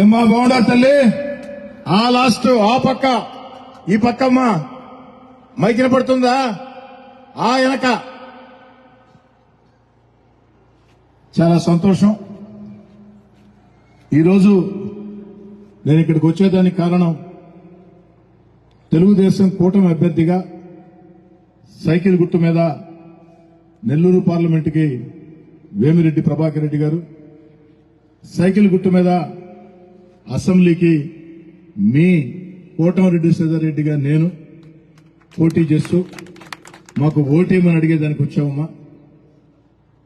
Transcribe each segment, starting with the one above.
ఏమ్మా బాగుండా తల్లి? ఆ లాస్ట్ ఆ పక్క. ఈ పక్కమ్మా. మైకిన పడుతుందా ఆ వెనక. చాలా సంతోషం. ఈరోజు నేను ఇక్కడికి వచ్చేదానికి కారణం తెలుగుదేశం కూటమి అభ్యర్థిగా సైకిల్ గుర్తు మీద నెల్లూరు పార్లమెంటుకి వేమిరెడ్డి ప్రభాకర్ రెడ్డి గారు సైకిల్ గుర్తు మీద అసెంబ్లీకి మీ కోటమిరెడ్డి రెడ్డిగా నేను పోటీ చేస్తూ మాకు ఓటేమని అడిగేదానికి వచ్చామమ్మా.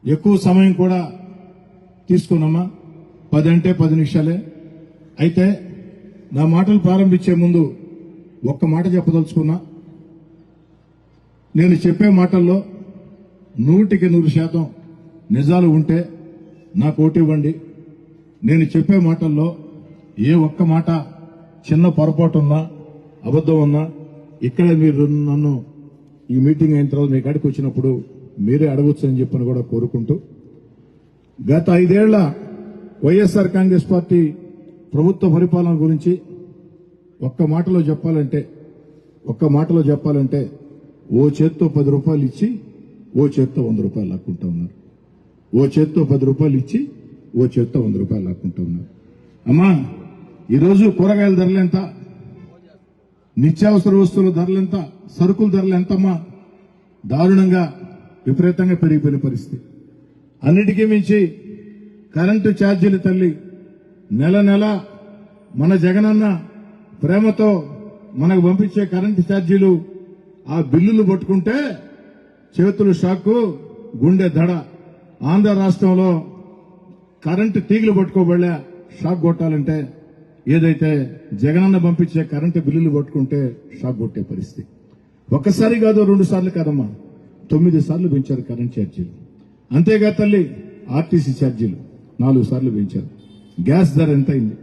ఎక్కువ సమయం కూడా తీసుకున్నామా పది అంటే పది నిమిషాలే. అయితే నా మాటలు ప్రారంభించే ముందు ఒక్క మాట చెప్పదలుచుకున్నా. నేను చెప్పే మాటల్లో నూటికి నూరు శాతం నిజాలు ఉంటే నాకు ఓటివ్వండి నేను చెప్పే మాటల్లో ఏ ఒక్క మాట చిన్న పొరపాటు ఉన్నా అబద్ధం ఉన్నా ఇక్కడే మీరు నన్ను ఈ మీటింగ్ అయిన తర్వాత మీ కాడికి వచ్చినప్పుడు మీరే అడగొచ్చు అని చెప్పని కూడా కోరుకుంటూ గత ఐదేళ్ళ వైఎస్ఆర్ కాంగ్రెస్ పార్టీ ప్రభుత్వ పరిపాలన గురించి ఒక్క మాటలో చెప్పాలంటే ఒక్క మాటలో చెప్పాలంటే ఓ చేత్తో పది రూపాయలు ఇచ్చి ఓ చేత్తో వంద రూపాయలు లాక్కుంటా ఉన్నారు. ఓ చేత్తో పది రూపాయలు ఇచ్చి ఓ చేత్తో వంద రూపాయలు లాక్కుంటా ఉన్నారు. అమ్మా ఈరోజు కూరగాయల ధరలు ఎంత? నిత్యావసర వస్తువుల ధరలు ఎంత? సరుకుల ధరలు ఎంతమ్మా? దారుణంగా విపరీతంగా పెరిగిపోయిన పరిస్థితి. అన్నిటికీ మించి కరెంటు ఛార్జీలు తల్లి నెల నెల మన జగనన్న ప్రేమతో మనకు పంపించే కరెంటు ఛార్జీలు ఆ బిల్లులు పట్టుకుంటే చేతులు షాక్కు గుండె దడ ఆంధ్ర రాష్ట్రంలో కరెంటు తీగలు పట్టుకోబడలే షాక్ కొట్టాలంటే ఏదైతే జగనన్న పంపించే కరెంటు బిల్లులు కొట్టుకుంటే షాక్ కొట్టే పరిస్థితి. ఒక్కసారి కాదు రెండు సార్లు కాదమ్మా. తొమ్మిది సార్లు పెంచారు కరెంట్ ఛార్జీలు. అంతేగా తల్లి ఆర్టీసీ ఛార్జీలు నాలుగు సార్లు పెంచారు. గ్యాస్ ధర ఎంత అయింది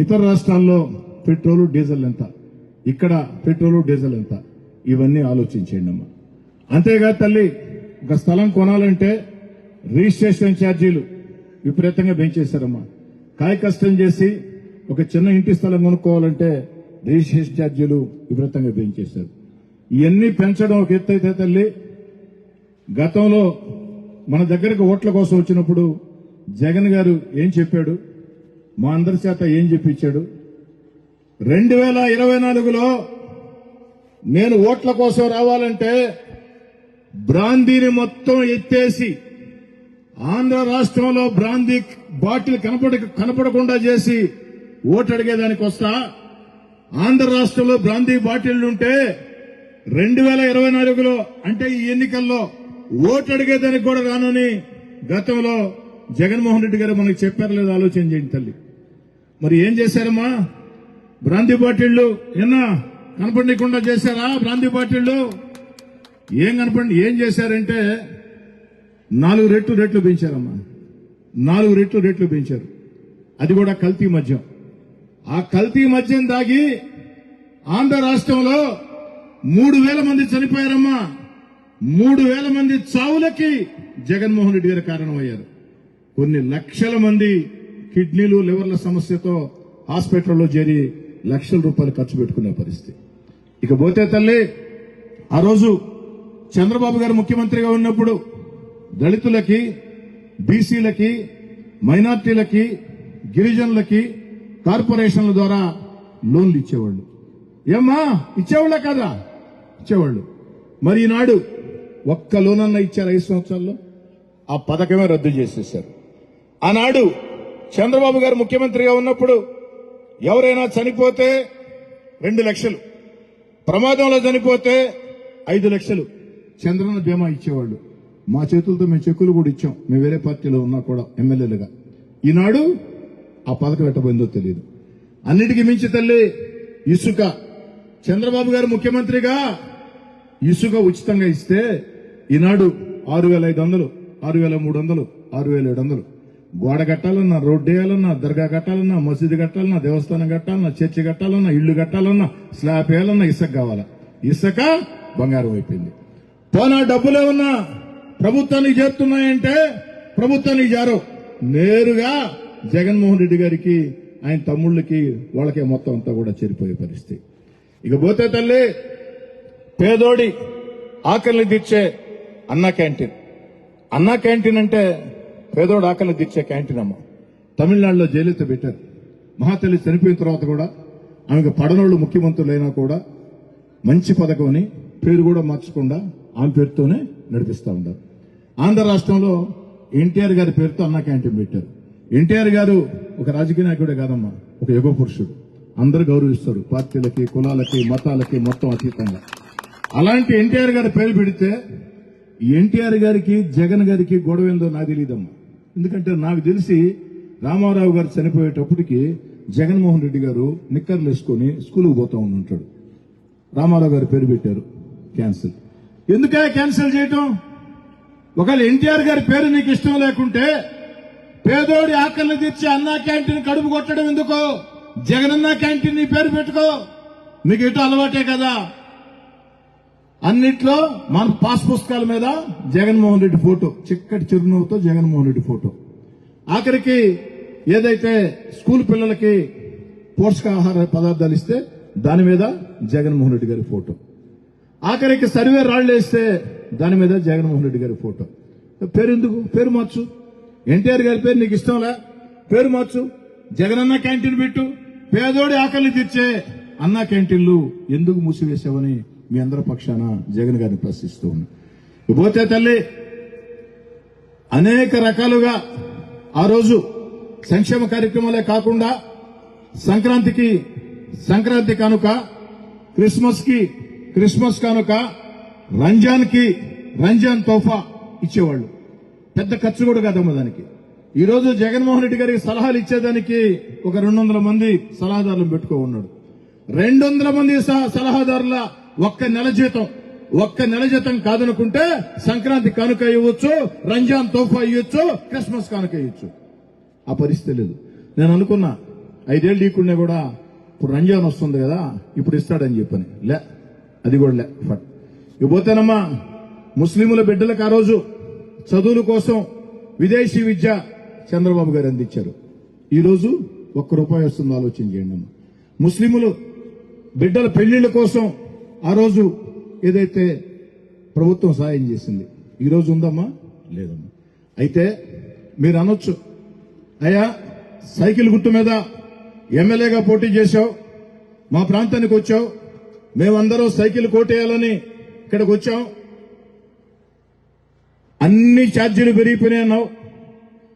ఇతర రాష్ట్రాల్లో పెట్రోలు డీజిల్ ఎంత? ఇక్కడ పెట్రోలు డీజిల్ ఎంత? ఇవన్నీ ఆలోచించేయండి అమ్మా. అంతేగా తల్లి ఒక స్థలం కొనాలంటే రిజిస్ట్రేషన్ ఛార్జీలు విపరీతంగా పెంచేశారమ్మా. కాయ కష్టం చేసి ఒక చిన్న ఇంటి స్థలం కొనుక్కోవాలంటే రిజిస్ట్రేషన్ ఛార్జీలు విపరీతంగా పెంచేశారు. ఇవన్నీ పెంచడం ఒక ఎత్తైతే తల్లి గతంలో మన దగ్గరకు ఓట్ల కోసం వచ్చినప్పుడు జగన్ గారు ఏం చెప్పాడు? మా అందరి చేత ఏం చెప్పించాడు? రెండు వేల ఇరవై నాలుగులో నేను ఓట్ల కోసం రావాలంటే బ్రాందీని మొత్తం ఎత్తేసి ఆంధ్ర రాష్ట్రంలో బ్రాందీ బాటిల్ కనపడ కనపడకుండా చేసి ఓటు అడిగేదానికి వస్తా? ఆంధ్ర రాష్ట్రంలో బ్రాందీ బాటిల్లుంటే రెండు వేల ఇరవై నాలుగులో అంటే ఈ ఎన్నికల్లో ఓటు అడిగేదానికి కూడా రానని గతంలో జగన్మోహన్ రెడ్డి గారు మనకు చెప్పారు లేదా ఆలోచన చేయండి తల్లి. మరి ఏం చేశారమ్మా? బ్రాంతి బాటిళ్ళు ఎన్నా కనపడకుండా చేశారా బ్రాంతి బాటిళ్ళు? ఏం కనపడి ఏం చేశారంటే నాలుగు రెట్లు రెట్లు పెంచారమ్మా. నాలుగు రెట్లు రెట్లు పెంచారు. అది కూడా కల్తీ మద్యం. ఆ కల్తీ మద్యం దాగి ఆంధ్ర రాష్ట్రంలో మూడు వేల మంది చనిపోయారమ్మా. మూడు వేల మంది చావులకి జగన్మోహన్ రెడ్డి గారు కారణమయ్యారు. కొన్ని లక్షల మంది కిడ్నీలు లివర్ల సమస్యతో హాస్పిటల్లో చేరి లక్షల రూపాయలు ఖర్చు పెట్టుకునే పరిస్థితి. ఇక పోతే తల్లి ఆ రోజు చంద్రబాబు గారు ముఖ్యమంత్రిగా ఉన్నప్పుడు దళితులకి బీసీలకి మైనార్టీలకి గిరిజనులకి కార్పొరేషన్ల ద్వారా లోన్లు ఇచ్చేవాళ్ళు. ఏమ్మా ఇచ్చేవాళ్ళ కదా ఇచ్చేవాళ్ళు. మరి ఈనాడు ఒక్క లోన్ అన్న ఇచ్చారు ఐదు సంవత్సరాల్లో? ఆ పథకమే రద్దు చేసేశారు. ఆనాడు చంద్రబాబు గారు ముఖ్యమంత్రిగా ఉన్నప్పుడు ఎవరైనా చనిపోతే రెండు లక్షలు ప్రమాదంలో చనిపోతే ఐదు లక్షలు. చంద్రన్న బీమా ఇచ్చేవాళ్ళు. మా చేతులతో మేము చెక్కులు కూడా ఇచ్చాం. మేము వేరే పార్టీలో ఉన్నా కూడా ఎమ్మెల్యేలుగా. ఈనాడు ఆ పథకం ఎట్టబోయిందో తెలియదు అన్నిటికీ మించి తల్లి ఇసుక. చంద్రబాబు గారు ముఖ్యమంత్రిగా ఇసుక ఉచితంగా ఇస్తే ఈనాడు ఆరు వేల ఐదు వందలు ఆరు వేల మూడు వందలు ఆరు వేల ఏడు వందలు. గోడ కట్టాలన్నా రోడ్డు వేయాలన్నా దర్గా కట్టాలన్నా మసీదు కట్టాలన్నా దేవస్థానం కట్టాలన్నా చర్చి కట్టాలన్నా ఇల్లు కట్టాలన్నా స్లాబ్ వేయాలన్నా ఇసుక కావాలా? ఇసుక బంగారం అయిపోయింది. పోనా డబ్బులు ఏమన్నా ప్రభుత్వానికి చేరుతున్నాయంటే ప్రభుత్వానికి జారు నేరుగా జగన్మోహన్ రెడ్డి గారికి ఆయన తమ్ముళ్ళకి వాళ్ళకే మొత్తం అంతా కూడా చేరిపోయే పరిస్థితి. ఇక పోతే తల్లి పేదోడి ఆకలిని తీర్చే అన్నా క్యాంటీన్. అన్నా క్యాంటీన్ అంటే పేదోడు ఆకలిని తీర్చే క్యాంటీన్ అమ్మ. తమిళనాడులో జయలలిత పెట్టారు. మహాతల్లి చనిపోయిన తర్వాత కూడా ఆమెకు పడనోళ్ళు ముఖ్యమంత్రులైనా కూడా మంచి పథకం అని పేరు కూడా మార్చకుండా ఆమె పేరుతోనే నడిపిస్తూ ఉన్నారు. ఆంధ్ర రాష్ట్రంలో ఎన్టీఆర్ గారి పేరుతో అన్నా క్యాంటీన్ పెట్టారు. ఎన్టీఆర్ గారు ఒక రాజకీయ నాయకుడే కాదమ్మా ఒక యుగ పురుషుడు. అందరూ గౌరవిస్తారు పార్టీలకి కులాలకి మతాలకి మొత్తం అతీతంగా. అలాంటి ఎన్టీఆర్ గారి పేరు పెడితే ఎన్టీఆర్ గారికి జగన్ గారికి గొడవ ఏందో నాకు తెలియదమ్మా ఎందుకంటే నాకు తెలిసి రామారావు గారు చనిపోయేటప్పటికి జగన్మోహన్ రెడ్డి గారు నిక్కర్లు వేసుకొని స్కూల్కి పోతా ఉంటాడు రామారావు గారు పేరు పెట్టారు క్యాన్సిల్. ఎందుకే క్యాన్సిల్ చేయటం? ఒకవేళ ఎన్టీఆర్ గారి పేరు నీకు ఇష్టం లేకుంటే పేదోడి ఆకలిని తీర్చి అన్నా క్యాంటీన్ కడుపు కొట్టడం ఎందుకు? జగనన్న క్యాంటీన్ నీ పేరు పెట్టుకో. మీకు ఇటు అలవాటే కదా. అన్నిట్లో మన పాస్ పుస్తకాల మీద జగన్మోహన్ రెడ్డి ఫోటో చిక్కటి చిరునవ్వుతో జగన్మోహన్ రెడ్డి ఫోటో. ఆఖరికి ఏదైతే స్కూల్ పిల్లలకి పోషకాహార పదార్థాలు ఇస్తే దాని మీద జగన్మోహన్ రెడ్డి గారి ఫోటో. ఆఖరికి సర్వే రాళ్ళు వేస్తే దాని మీద జగన్మోహన్ రెడ్డి గారి ఫోటో. పేరు ఎందుకు? పేరు మార్చు. ఎన్టీఆర్ గారి పేరు నీకు ఇష్టంలే? పేరు మార్చు. జగనన్న క్యాంటీన్ పెట్టు. పేదోడి ఆకలిని తీర్చే అన్న క్యాంటీన్లు ఎందుకు మూసివేసావని మీ అందరి పక్షాన జగన్ గారిని ప్రశ్నిస్తూ ఉన్నా. పోతే తల్లి అనేక రకాలుగా ఆ రోజు సంక్షేమ కార్యక్రమాలే కాకుండా సంక్రాంతికి సంక్రాంతి కానుక క్రిస్మస్కి క్రిస్మస్ కానుక రంజాన్కి రంజాన్ తోఫా ఇచ్చేవాళ్ళు. పెద్ద ఖర్చు కూడా కాదమ్మ దానికి. ఈ రోజు జగన్మోహన్ రెడ్డి గారికి సలహాలు ఇచ్చేదానికి ఒక రెండు వందల మంది సలహాదారులు పెట్టుకో ఉన్నాడు. రెండు వందల మంది సలహాదారుల ఒక్క నెల జీతం ఒక్క నెల జీతం కాదనుకుంటే సంక్రాంతి కానుక ఇవ్వచ్చు రంజాన్ తోఫా ఇవ్వచ్చు క్రిస్మస్ కానుక ఇవ్వచ్చు. ఆ పరిస్థితి లేదు. నేను అనుకున్నా ఐదేళ్ళు ఈకుండా కూడా ఇప్పుడు రంజాన్ వస్తుంది కదా ఇప్పుడు ఇస్తాడని చెప్పని. లే అది కూడా లే ఫట్. ఇకపోతేనమ్మా ముస్లింల బిడ్డలకు ఆ రోజు చదువుల కోసం విదేశీ విద్య చంద్రబాబు గారు అందించారు. ఈరోజు ఒక్క రూపాయి వస్తుంది ఆలోచన చేయండి అమ్మా. ముస్లింలు బిడ్డల పెళ్ళిళ్ళ కోసం ఆ రోజు ఏదైతే ప్రభుత్వం సాయం చేసింది ఈరోజు ఉందమ్మా? లేదమ్మా. అయితే మీరు అనొచ్చు అయ్యా సైకిల్ గుట్టు మీద ఎమ్మెల్యేగా పోటీ చేశావు మా ప్రాంతానికి వచ్చావు మేమందరం సైకిల్ కోటేయాలని ఇక్కడికి వచ్చాం అన్ని ఛార్జీలు పెరిగిపోయినాయి అన్నావు.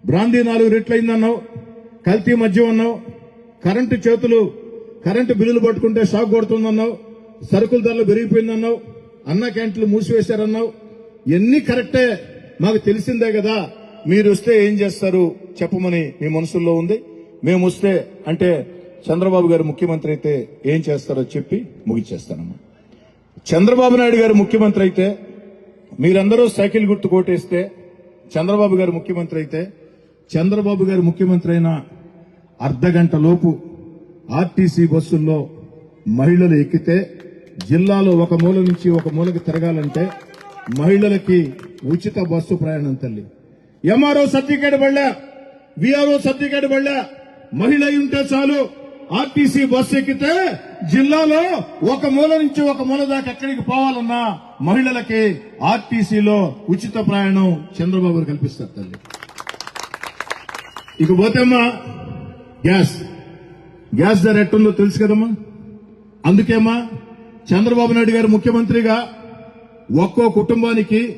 బ్రాందీ నాలుగు రెట్లయిందన్నావు కల్తీ మద్యం అన్నావు. కరెంటు చేతులు కరెంటు బిల్లులు పట్టుకుంటే షాక్ కొడుతుందన్నావు సరుకుల ధరలు పెరిగిపోయిందన్నావు అన్న క్యాంటీన్లు మూసివేశారన్నావు. ఎన్ని కరెక్టే మాకు తెలిసిందే కదా. మీరు వస్తే ఏం చేస్తారు? చెప్పమని మీ మనసుల్లో ఉంది. మేము వస్తే అంటే చంద్రబాబు గారు ముఖ్యమంత్రి అయితే ఏం చేస్తారో చెప్పి ముగిచేస్తానమ్మా. చంద్రబాబు నాయుడు గారు ముఖ్యమంత్రి అయితే మీరందరూ సైకిల్ గుర్తు కోటేస్తే చంద్రబాబు గారు ముఖ్యమంత్రి అయితే చంద్రబాబు గారు ముఖ్యమంత్రి అయిన అర్ధ గంట లోపు ఆర్టీసీ బస్సుల్లో మహిళలు ఎక్కితే జిల్లాలో ఒక మూల నుంచి ఒక మూలకి తిరగాలంటే మహిళలకి ఉచిత బస్సు ప్రయాణం తల్లి. ఎంఆర్ఓ సర్టిఫికేట్ బళ్ళా విఆర్ఓ సర్టిఫికేట్ బళ్ళా మహిళ ఉంటే చాలు. ఆర్టీసీ బస్సు ఎక్కితే జిల్లాలో ఒక మూల నుంచి ఒక మూల దాకా ఎక్కడికి పోవాలన్నా మహిళలకి ఆర్టీసీలో ఉచిత ప్రయాణం చంద్రబాబు కల్పిస్తారు తల్లి. ఇక పోతేమ్మా గ్యాస్. గ్యాస్ ధర ఎట్టుందో తెలుసు కదమ్మా? అందుకేమ్మా చంద్రబాబు నాయుడు గారు ముఖ్యమంత్రిగా ఒక్కో కుటుంబానికి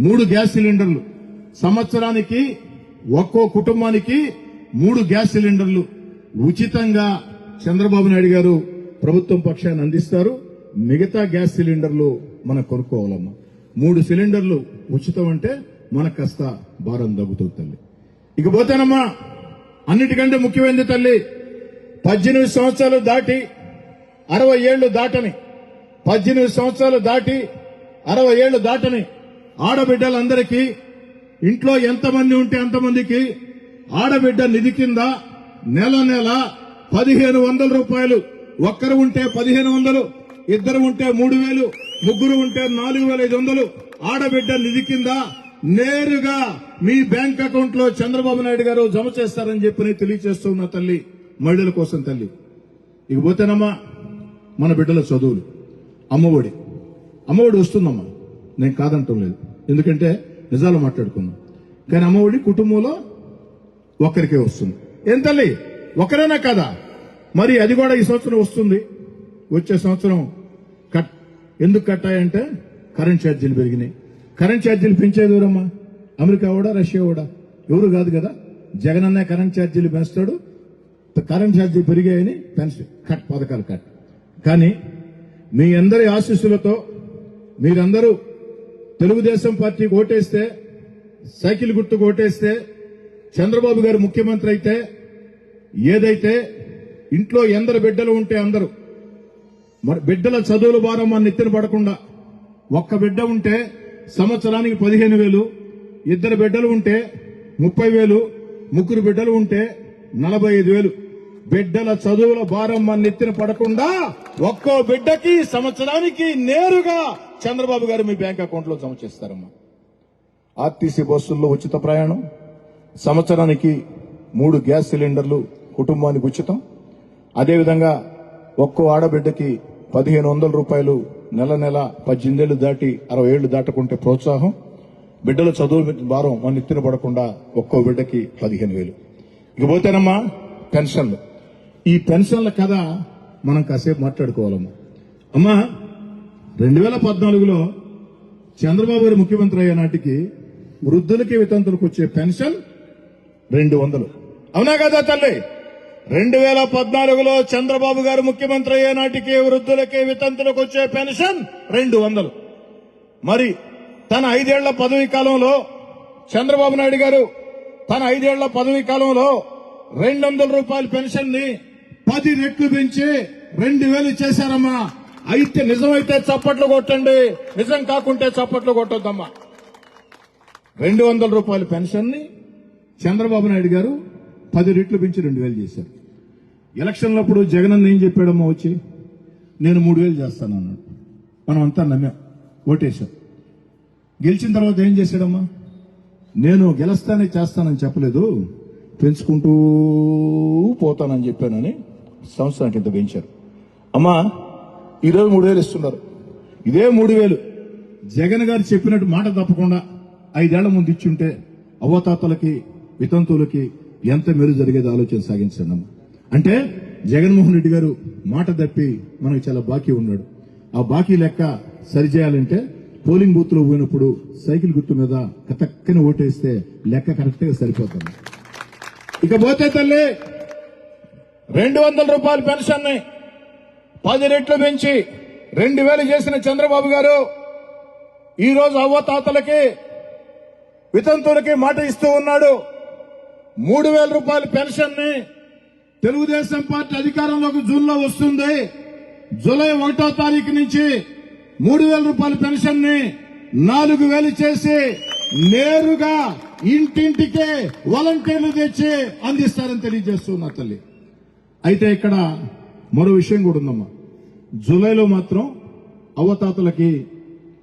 మూడు గ్యాస్ సిలిండర్లు. సంవత్సరానికి ఒక్కో కుటుంబానికి మూడు గ్యాస్ సిలిండర్లు. ఉచితంగా చంద్రబాబు నాయుడు గారు ప్రభుత్వం పక్షాన్ని అందిస్తారు. మిగతా గ్యాస్ సిలిండర్లు మనం కొనుక్కోవాలమ్మా. మూడు సిలిండర్లు ఉచితం అంటే మనకు కాస్త భారం తగ్గుతుంది తల్లి. ఇకపోతేనమ్మా అన్నిటికంటే ముఖ్యమైనది తల్లి పద్దెనిమిది సంవత్సరాలు దాటి అరవై ఏళ్ళు దాటని పద్దెనిమిది సంవత్సరాలు దాటి అరవై ఏళ్ళు దాటని ఆడబిడ్డలందరికీ ఇంట్లో ఎంతమంది ఉంటే అంతమందికి ఆడబిడ్డ నిధి కింద నెల నెల పదిహేను వందల రూపాయలు. ఒక్కరు ఉంటే పదిహేను వందలు ఇద్దరు ఉంటే మూడు వేలు ముగ్గురు ఉంటే నాలుగు వేల ఐదు వందలు. ఆడబిడ్డ నిధి కింద నేరుగా మీ బ్యాంక్ అకౌంట్లో చంద్రబాబు నాయుడు గారు జమ చేస్తారని చెప్పి తెలియజేస్తున్న తల్లి మహిళల కోసం తల్లి. ఇక పోతేనమ్మా మన బిడ్డల చదువులు. అమ్మఒడి. అమ్మఒడి వస్తుందమ్మా. నేను కాదంటం లేదు. ఎందుకంటే నిజాలు మాట్లాడుకుందాం. కానీ అమ్మఒడి కుటుంబంలో ఒక్కరికే వస్తుంది. ఏం తల్లి? కదా? మరి అది కూడా ఈ సంవత్సరం వస్తుంది. వచ్చే సంవత్సరం కట్ ఎందుకు కట్టాయంటే కరెంట్ ఛార్జీలు పెరిగినాయి. కరెంట్ ఛార్జీలు పెంచేది ఎవరమ్మా? అమెరికా కూడా రష్యా కూడా ఎవరు కాదు కదా? జగన్ అన్న కరెంట్ ఛార్జీలు పెంచుతాడు. కరెంట్ ఛార్జీలు పెరిగాయని పెంచు కట్ పథకాలు కట్. కానీ మీ అందరి ఆశీస్సులతో మీరందరూ తెలుగుదేశం పార్టీకి ఓటేస్తే సైకిల్ గుర్తుకు ఓటేస్తే చంద్రబాబు గారు ముఖ్యమంత్రి అయితే ఏదైతే ఇంట్లో ఎందరు బిడ్డలు ఉంటే అందరూ మరి బిడ్డల చదువుల భారం మన నెత్తిన పడకుండా ఒక్క బిడ్డ ఉంటే సంవత్సరానికి పదిహేను వేలు ఇద్దరు బిడ్డలు ఉంటే ముప్పై వేలు ముగ్గురు బిడ్డలు ఉంటే నలభై ఐదు వేలు. బిడ్డల చదువుల భారం మన నెత్తిన పడకుండా ఒక్కో బిడ్డకి సంవత్సరానికి నేరుగా చంద్రబాబు గారు మీ బ్యాంక్ అకౌంట్లో జమ చేస్తారమ్మా. ఆర్టీసీ బస్సుల్లో ఉచిత ప్రయాణం సంవత్సరానికి మూడు గ్యాస్ సిలిండర్లు కుటుంబానికి ఉచితం. అదేవిధంగా ఒక్కో ఆడబిడ్డకి పదిహేను వందల రూపాయలు నెల నెల పద్దెనిమిదేళ్ళు దాటి అరవై ఏళ్ళు దాటకుంటే ప్రోత్సాహం. బిడ్డల చదువు భారం మన ఎత్తిన పడకుండా ఒక్కో బిడ్డకి పదిహేను వేలు. ఇకపోతేనమ్మా పెన్షన్లు. ఈ పెన్షన్ల కథ మనం కాసేపు మాట్లాడుకోవాలమ్మా. అమ్మా రెండు వేల పద్నాలుగులో చంద్రబాబు గారు ముఖ్యమంత్రి అయ్యే నాటికి వృద్ధులకి వితంతులకు వచ్చే పెన్షన్ రెండు వందలు. అవునా కదా తల్లి? రెండు వేల పద్నాలుగులో చంద్రబాబు గారు ముఖ్యమంత్రి అయ్యే నాటికి వృద్ధులకి వితంతులకు వచ్చే పెన్షన్ రెండు వందలు. మరి తన ఐదేళ్ళ పదవీ కాలంలో చంద్రబాబు నాయుడు గారు తన ఐదేళ్ళ పదవీ కాలంలో రెండు వందల రూపాయల పెన్షన్ని పది రెట్లు పెంచి రెండు వేలు చేశారమ్మా. అయితే నిజమైతే చప్పట్లు కొట్టండి. నిజం కాకుంటే చప్పట్లు కొట్టొద్దమ్మా. రెండు వందల రూపాయల పెన్షన్ని చంద్రబాబు నాయుడు గారు పది రెట్లు పెంచి రెండు వేలు చేశారు. ఎలక్షన్లప్పుడు జగన్ అన్న ఏం చెప్పాడమ్మా వచ్చి? నేను మూడు వేలు చేస్తాను అన్నాడు. మనం అంతా నమ్మాం. ఓటేశాం. గెలిచిన తర్వాత ఏం చేశాడమ్మా? నేను గెలుస్తానే చేస్తానని చెప్పలేదు. పెంచుకుంటూ పోతానని చెప్పానని సంవత్సరానికి ఇంత పెంచారు. అమ్మా ఈరోజు మూడు వేలు ఇస్తున్నారు. ఇదే మూడు వేలు. జగన్ గారు చెప్పినట్టు మాట తప్పకుండా ఐదేళ్ళ ముందు ఇచ్చుంటే అవతాతలకి వితంతువులకి ఎంత మేలు జరిగేది ఆలోచన సాగించండి అంటే జగన్మోహన్ రెడ్డి గారు మాట తప్పి మనకు చాలా బాకీ ఉన్నాడు. ఆ బాకీ లెక్క సరిచేయాలంటే పోలింగ్ బూత్లో పోయినప్పుడు సైకిల్ గుర్తు మీద కతక్కని ఓటేస్తే లెక్క కరెక్ట్గా సరిపోతుంది. ఇక పోతే తల్లి రెండు వందల రూపాయల పెన్షన్ని పది రెట్లు పెంచి రెండు వేలు చేసిన చంద్రబాబు గారు ఈ రోజు అవ్వతాతలకి వితంతులకి మాట ఇస్తూ ఉన్నాడు. మూడు వేల రూపాయల పెన్షన్ని తెలుగుదేశం పార్టీ అధికారంలోకి జూన్లో వస్తుంది. జూలై ఒకటో తారీఖు నుంచి మూడు వేల రూపాయల పెన్షన్ని నాలుగు వేలు చేసి నేరుగా ఇంటింటికే వాలంటీర్లు తెచ్చి అందిస్తారని తెలియజేస్తున్నా తల్లి. అయితే ఇక్కడ మరో విషయం కూడా ఉందమ్మా. జూలైలో మాత్రం అవతాతలకి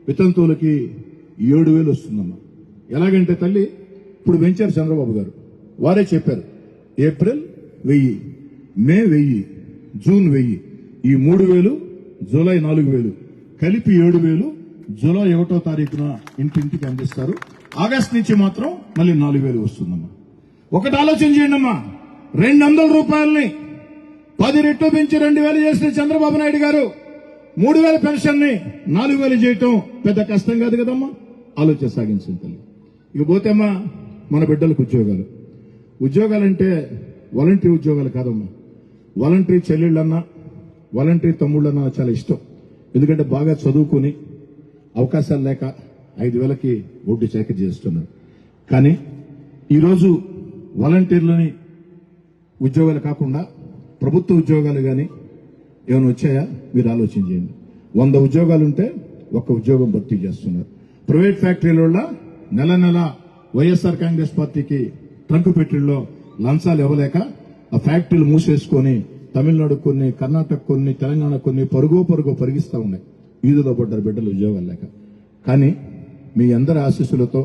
వితంతువులకి ఏడు వేలు వస్తుందమ్మా. ఎలాగంటే తల్లి ఇప్పుడు పెంచారు చంద్రబాబు గారు. వారే చెప్పారు. ఏప్రిల్ వెయ్యి మే వెయ్యి జూన్ వెయ్యి ఈ మూడు వేలు జూలై నాలుగు వేలు కలిపి ఏడు వేలు జూలై ఒకటో తారీఖున ఇంటింటికి అందిస్తారు. ఆగస్ట్ నుంచి మాత్రం మళ్ళీ నాలుగు వేలు వస్తుందమ్మా. ఒకటి ఆలోచన చేయండి అమ్మా. రెండు వందల రూపాయలని పది రెట్లు పెంచి రెండు వేలు చేసిన చంద్రబాబు నాయుడు గారు మూడు వేల పెన్షన్ని నాలుగు వేలు చేయటం పెద్ద కష్టం కాదు కదమ్మా. ఆలోచన సాగించింది తల్లి. పోతే అమ్మా మన బిడ్డలకు ఉద్యోగాలు. ఉద్యోగాలంటే వాలంటరీ ఉద్యోగాలు కాదమ్మా. వాలంటరీ చెల్లెళ్ళన్నా వాలంటరీ తమ్ముళ్ళన్నా చాలా ఇష్టం. ఎందుకంటే బాగా చదువుకొని అవకాశాలు లేక ఐదు వేలకి ఒడ్డు చాకరీ చేస్తున్నారు. కానీ ఈరోజు వాలంటీర్లని ఉద్యోగాలు కాకుండా ప్రభుత్వ ఉద్యోగాలు కానీ ఏమైనా వచ్చాయా? మీరు ఆలోచన చేయండి. వంద ఉద్యోగాలు ఉంటే ఒక్క ఉద్యోగం భర్తీ చేస్తున్నారు. ప్రైవేట్ ఫ్యాక్టరీలలో నెల నెల వైఎస్ఆర్ కాంగ్రెస్ పార్టీకి ట్రంకు పెట్టిల్లో లంచాలు ఇవ్వలేక ఆ ఫ్యాక్టరీలు మూసేసుకొని తమిళనాడు కొన్ని కర్ణాటక కొన్ని తెలంగాణ కొన్ని పరుగో పరుగో పరిగిస్తా ఉన్నాయి. వీధిలో పడ్డారు బిడ్డలు ఉద్యోగాలు లేక. కానీ మీ అందరి ఆశీస్సులతో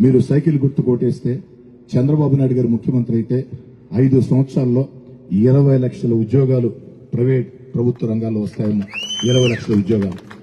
మీరు సైకిల్ గుర్తు కొట్టేస్తే చంద్రబాబు నాయుడు గారు ముఖ్యమంత్రి అయితే ఐదు సంవత్సరాల్లో ఇరవై లక్షల ఉద్యోగాలు ప్రైవేట్ ప్రభుత్వ రంగాల్లో వస్తాయని. ఇరవై లక్షల ఉద్యోగాలు.